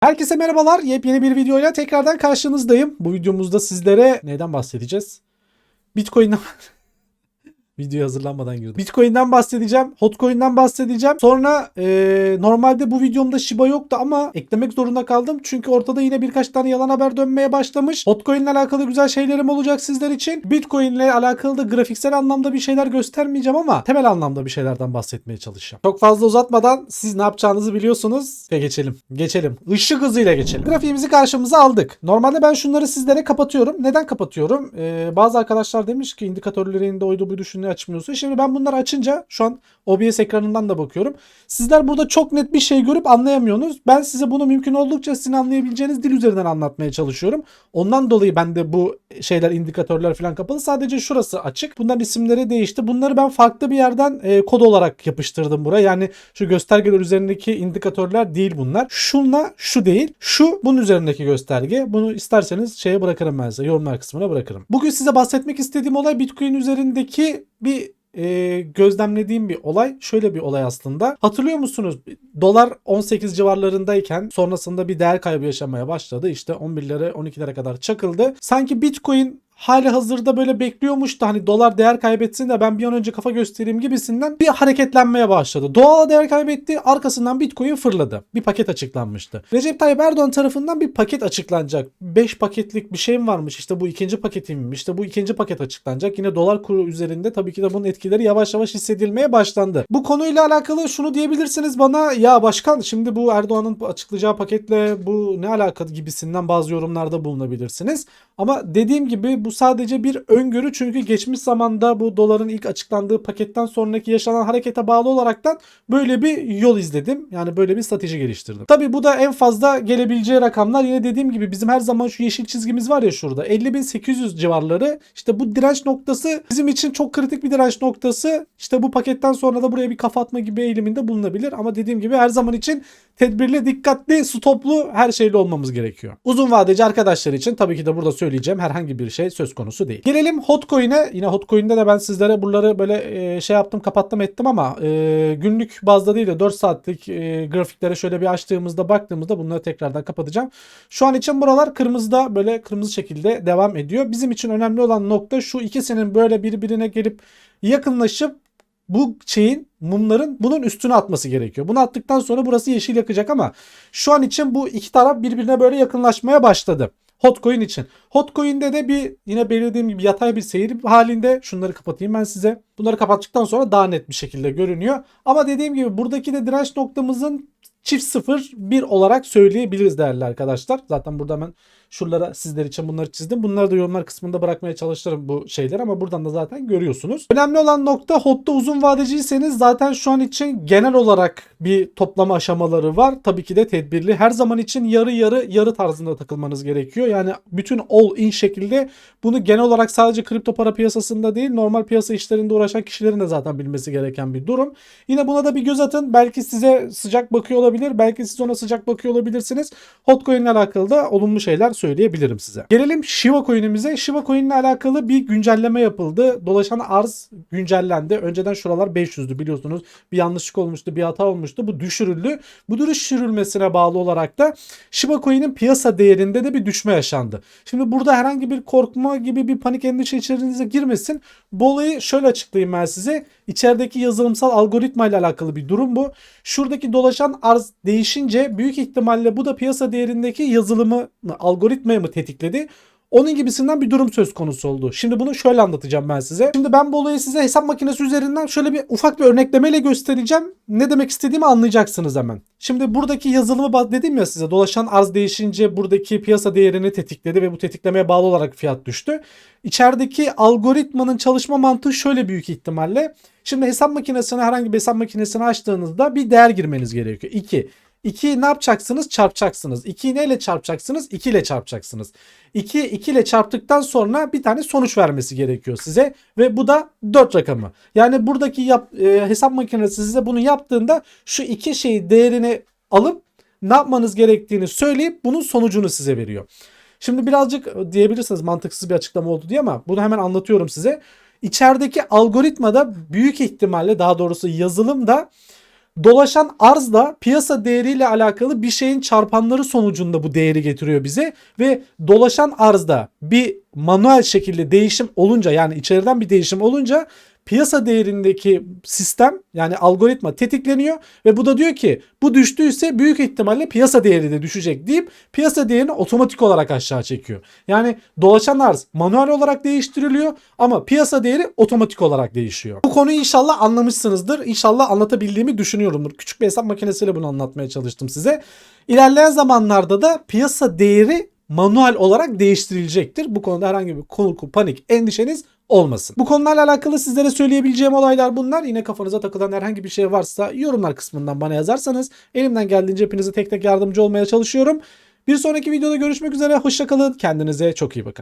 Herkese merhabalar. Yepyeni bir videoyla tekrardan karşınızdayım. Bu videomuzda sizlere neden bahsedeceğiz? Bitcoin'den Videoya hazırlanmadan girdim. Bitcoin'den bahsedeceğim. Hotcoin'den bahsedeceğim. Sonra eee, normalde bu videomda Shiba yoktu ama eklemek zorunda kaldım. Çünkü ortada yine birkaç tane yalan haber dönmeye başlamış. Hotcoin'le alakalı güzel şeylerim olacak sizler için. Bitcoin'le alakalı da grafiksel anlamda bir şeyler göstermeyeceğim ama temel anlamda bir şeylerden bahsetmeye çalışacağım. Çok fazla uzatmadan siz ne yapacağınızı biliyorsunuz. Ve geçelim. Geçelim. Işık hızıyla geçelim. Grafiğimizi karşımıza aldık. Normalde ben şunları sizlere kapatıyorum. Neden kapatıyorum? Ee, bazı arkadaşlar demiş ki indikatörlerinde oydu buydu şunu açmıyorsun. Şimdi ben bunları açınca şu an OBS ekranından da bakıyorum. Sizler burada çok net bir şey görüp anlayamıyorsunuz. Ben size bunu mümkün oldukça sizin anlayabileceğiniz dil üzerinden anlatmaya çalışıyorum. Ondan dolayı ben de bu şeyler indikatörler falan kapalı. Sadece şurası açık. Bunların isimleri değişti. Bunları ben farklı bir yerden e, kod olarak yapıştırdım buraya. Yani şu göstergeler üzerindeki indikatörler değil bunlar. Şunla şu değil. Şu bunun üzerindeki gösterge. Bunu isterseniz şeye bırakırım ben size. Yorumlar kısmına bırakırım. Bugün size bahsetmek istediğim olay Bitcoin üzerindeki bir e, gözlemlediğim bir olay. Şöyle bir olay aslında. Hatırlıyor musunuz? Dolar 18 civarlarındayken sonrasında bir değer kaybı yaşamaya başladı. İşte 11'lere 12'lere kadar çakıldı. Sanki Bitcoin hali hazırda böyle bekliyormuş da hani dolar değer kaybetsin de ben bir an önce kafa göstereyim gibisinden bir hareketlenmeye başladı. Doğal değer kaybetti arkasından Bitcoin fırladı. Bir paket açıklanmıştı. Recep Tayyip Erdoğan tarafından bir paket açıklanacak. 5 paketlik bir şeyim varmış işte bu ikinci paketimmiş işte bu ikinci paket açıklanacak. Yine dolar kuru üzerinde tabii ki de bunun etkileri yavaş yavaş hissedilmeye başlandı. Bu konuyla alakalı şunu diyebilirsiniz bana ya başkan şimdi bu Erdoğan'ın açıklayacağı paketle bu ne alaka gibisinden bazı yorumlarda bulunabilirsiniz. Ama dediğim gibi bu sadece bir öngörü çünkü geçmiş zamanda bu doların ilk açıklandığı paketten sonraki yaşanan harekete bağlı olaraktan böyle bir yol izledim. Yani böyle bir strateji geliştirdim. Tabi bu da en fazla gelebileceği rakamlar yine dediğim gibi bizim her zaman şu yeşil çizgimiz var ya şurada 50.800 civarları işte bu direnç noktası bizim için çok kritik bir direnç noktası. İşte bu paketten sonra da buraya bir kafa atma gibi eğiliminde bulunabilir ama dediğim gibi her zaman için tedbirli, dikkatli, stoplu her şeyle olmamız gerekiyor. Uzun vadeci arkadaşlar için tabii ki de burada söyleyeceğim herhangi bir şey söz konusu değil. Gelelim Hotcoin'e. Yine Hotcoin'de de ben sizlere buraları böyle e, şey yaptım, kapattım ettim ama e, günlük bazda değil de 4 saatlik e, grafiklere şöyle bir açtığımızda baktığımızda bunları tekrardan kapatacağım. Şu an için buralar kırmızıda böyle kırmızı şekilde devam ediyor. Bizim için önemli olan nokta şu ikisinin böyle birbirine gelip yakınlaşıp bu şeyin mumların bunun üstüne atması gerekiyor. Bunu attıktan sonra burası yeşil yakacak ama şu an için bu iki taraf birbirine böyle yakınlaşmaya başladı. Hotcoin için. Hotcoin'de de bir yine belirlediğim gibi yatay bir seyir halinde. Şunları kapatayım ben size. Bunları kapattıktan sonra daha net bir şekilde görünüyor. Ama dediğim gibi buradaki de direnç noktamızın çift sıfır bir olarak söyleyebiliriz değerli arkadaşlar. Zaten burada hemen şuralara sizler için bunları çizdim. Bunları da yorumlar kısmında bırakmaya çalışırım bu şeyler ama buradan da zaten görüyorsunuz. Önemli olan nokta HOT'ta uzun vadeciyseniz zaten şu an için genel olarak bir toplama aşamaları var. Tabii ki de tedbirli. Her zaman için yarı yarı yarı tarzında takılmanız gerekiyor. Yani bütün all in şekilde bunu genel olarak sadece kripto para piyasasında değil normal piyasa işlerinde uğraşan kişilerin de zaten bilmesi gereken bir durum. Yine buna da bir göz atın. Belki size sıcak bakıyor olabilir. Belki siz ona sıcak bakıyor olabilirsiniz. Hotcoin ile alakalı da olumlu şeyler söyleyebilirim size. Gelelim Shiba Coin'imize. Shiba Coin ile alakalı bir güncelleme yapıldı. Dolaşan arz güncellendi. Önceden şuralar 500'dü biliyorsunuz. Bir yanlışlık olmuştu, bir hata olmuştu. Bu düşürüldü. Bu düşürülmesine bağlı olarak da Shiba Coin'in piyasa değerinde de bir düşme yaşandı. Şimdi burada herhangi bir korkma gibi bir panik endişe içerisinize girmesin. Bu olayı şöyle açıklayayım ben size. İçerideki yazılımsal algoritma ile alakalı bir durum bu. Şuradaki dolaşan arz değişince büyük ihtimalle bu da piyasa değerindeki yazılımı algoritmayı mı tetikledi? Onun gibisinden bir durum söz konusu oldu. Şimdi bunu şöyle anlatacağım ben size. Şimdi ben bu olayı size hesap makinesi üzerinden şöyle bir ufak bir örneklemeyle göstereceğim. Ne demek istediğimi anlayacaksınız hemen. Şimdi buradaki yazılımı dedim ya size dolaşan arz değişince buradaki piyasa değerini tetikledi ve bu tetiklemeye bağlı olarak fiyat düştü. İçerideki algoritmanın çalışma mantığı şöyle büyük ihtimalle. Şimdi hesap makinesine herhangi bir hesap makinesini açtığınızda bir değer girmeniz gerekiyor. 2. 2'yi ne yapacaksınız? Çarpacaksınız. 2'yi neyle çarpacaksınız? 2 ile çarpacaksınız. 2 2 ile çarptıktan sonra bir tane sonuç vermesi gerekiyor size ve bu da 4 rakamı. Yani buradaki yap, e, hesap makinesi size bunu yaptığında şu iki şeyi değerini alıp ne yapmanız gerektiğini söyleyip bunun sonucunu size veriyor. Şimdi birazcık diyebilirsiniz mantıksız bir açıklama oldu diye ama bunu hemen anlatıyorum size. İçerideki algoritmada büyük ihtimalle daha doğrusu yazılımda dolaşan arzla piyasa değeriyle alakalı bir şeyin çarpanları sonucunda bu değeri getiriyor bize ve dolaşan arzda bir manuel şekilde değişim olunca yani içeriden bir değişim olunca piyasa değerindeki sistem yani algoritma tetikleniyor ve bu da diyor ki bu düştüyse büyük ihtimalle piyasa değeri de düşecek deyip piyasa değerini otomatik olarak aşağı çekiyor. Yani dolaşan arz manuel olarak değiştiriliyor ama piyasa değeri otomatik olarak değişiyor. Bu konuyu inşallah anlamışsınızdır. İnşallah anlatabildiğimi düşünüyorumdur. Küçük bir hesap makinesiyle bunu anlatmaya çalıştım size. İlerleyen zamanlarda da piyasa değeri manuel olarak değiştirilecektir. Bu konuda herhangi bir korku, panik, endişeniz olmasın. Bu konularla alakalı sizlere söyleyebileceğim olaylar bunlar. Yine kafanıza takılan herhangi bir şey varsa yorumlar kısmından bana yazarsanız elimden geldiğince hepinize tek tek yardımcı olmaya çalışıyorum. Bir sonraki videoda görüşmek üzere. Hoşçakalın. Kendinize çok iyi bakın.